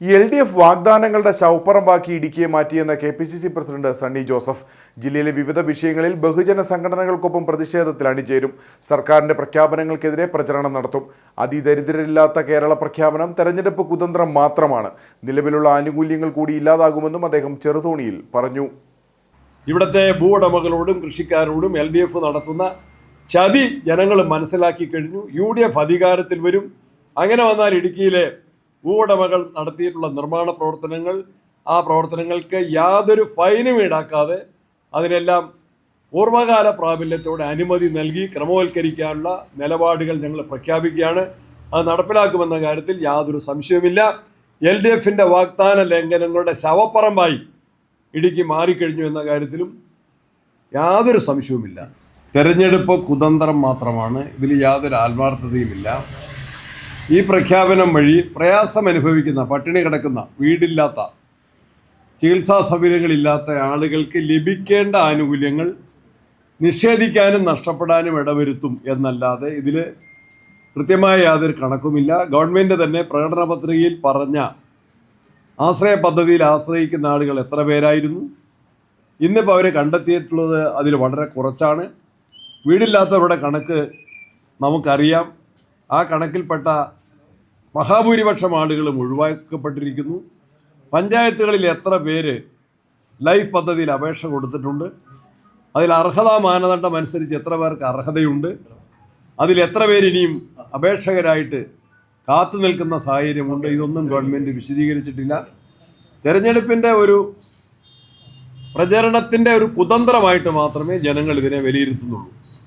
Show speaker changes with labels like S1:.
S1: L D F വാഗ്ദാനങ്ങളുടെ ശവപ്പറമ്പാക്കി ഇടുക്കിയെ മാറ്റിയെന്ന K P C C president Sunny Joseph. ജില്ലയിലെ വിവിധ വിഷയങ്ങളിൽ ബഹുജന സംഘടനകൾക്കൊപ്പം പ്രതിഷേധത്തിൽ അണിചേരും. സർക്കാരിന്റെ പ്രഖ്യാപനങ്ങൾക്കെതിരെ പ്രചരണം നടത്തും. അതിദരിദ്രരില്ലാത്ത കേരള പ്രഖ്യാപനം തെരഞ്ഞെടുപ്പ് കുതന്ത്രം മാത്രമാണ്. നിലവിലുള്ള ആനുകൂല്യങ്ങൾ കൂടി ഇല്ലാതാകുമെന്നും അദ്ദേഹം ചെറുതോണിയിൽ പറഞ്ഞു.
S2: ഇവിടുത്തെ ഭൂവുടമകളോടും കൃഷിക്കാരോടും എൽ ഡി എഫ് നടത്തുന്ന ചതി ജനങ്ങൾ മനസ്സിലാക്കി കഴിഞ്ഞു. യു ഡി എഫ് അധികാരത്തിൽ വരും. അങ്ങനെ വന്നാൽ ഇടുക്കിയിലെ ഭൂവുടമകൾ നടത്തിയിട്ടുള്ള നിർമ്മാണ പ്രവർത്തനങ്ങൾ ആ പ്രവർത്തനങ്ങൾക്ക് യാതൊരു ഫൈനും ഈടാക്കാതെ അതിനെല്ലാം പൂർവകാല പ്രാബല്യത്തോടെ അനുമതി നൽകി ക്രമവൽക്കരിക്കാനുള്ള നിലപാടുകൾ ഞങ്ങൾ പ്രഖ്യാപിക്കുകയാണ്. അത് നടപ്പിലാക്കുമെന്ന കാര്യത്തിൽ യാതൊരു സംശയവുമില്ല. എൽ ഡി എഫിന്റെ വാഗ്ദാന ലംഘനങ്ങളുടെ ശവപ്പറമ്പായി ഇടുക്കി മാറിക്കഴിഞ്ഞു എന്ന കാര്യത്തിലും യാതൊരു സംശയവുമില്ല. തെരഞ്ഞെടുപ്പ് കുതന്ത്രം മാത്രമാണ്. ഇതിൽ യാതൊരു ആത്മാർത്ഥതയുമില്ല. ഈ പ്രഖ്യാപനം വഴി പ്രയാസം അനുഭവിക്കുന്ന പട്ടിണി കിടക്കുന്ന വീടില്ലാത്ത ചികിത്സാ സൗകര്യങ്ങളില്ലാത്ത ആളുകൾക്ക് ലഭിക്കേണ്ട ആനുകൂല്യങ്ങൾ നിഷേധിക്കാനും നഷ്ടപ്പെടാനും ഇടവരുത്തും എന്നല്ലാതെ ഇതിൽ കൃത്യമായ യാതൊരു കണക്കുമില്ല. ഗവൺമെന്റ് തന്നെ പ്രകടന പത്രികയിൽ പറഞ്ഞ ആശ്രയ പദ്ധതിയിൽ ആശ്രയിക്കുന്ന ആളുകൾ എത്ര പേരായിരുന്നു? ഇന്നിപ്പോൾ അവരെ കണ്ടെത്തിയിട്ടുള്ളത് അതിൽ വളരെ കുറച്ചാണ്. വീടില്ലാത്തവരുടെ കണക്ക് നമുക്കറിയാം. ആ കണക്കിൽപ്പെട്ട മഹാഭൂരിപക്ഷം ആളുകളും ഒഴിവാക്കപ്പെട്ടിരിക്കുന്നു. പഞ്ചായത്തുകളിൽ എത്ര പേര് ലൈഫ് പദ്ധതിയിൽ അപേക്ഷ കൊടുത്തിട്ടുണ്ട്? അതിൽ അർഹതാ മാനദണ്ഡം അനുസരിച്ച് എത്ര പേർക്ക് അർഹതയുണ്ട്? അതിൽ എത്ര പേര് ഇനിയും അപേക്ഷകരായിട്ട് കാത്തു നിൽക്കുന്ന സാഹചര്യമുണ്ട്? ഇതൊന്നും ഗവൺമെന്റ് വിശദീകരിച്ചിട്ടില്ല. തെരഞ്ഞെടുപ്പിന്റെ ഒരു പ്രചരണത്തിന്റെ ഒരു കുതന്ത്രമായിട്ട് മാത്രമേ ജനങ്ങൾ ഇതിനെ വിലയിരുത്തുന്നുള്ളൂ.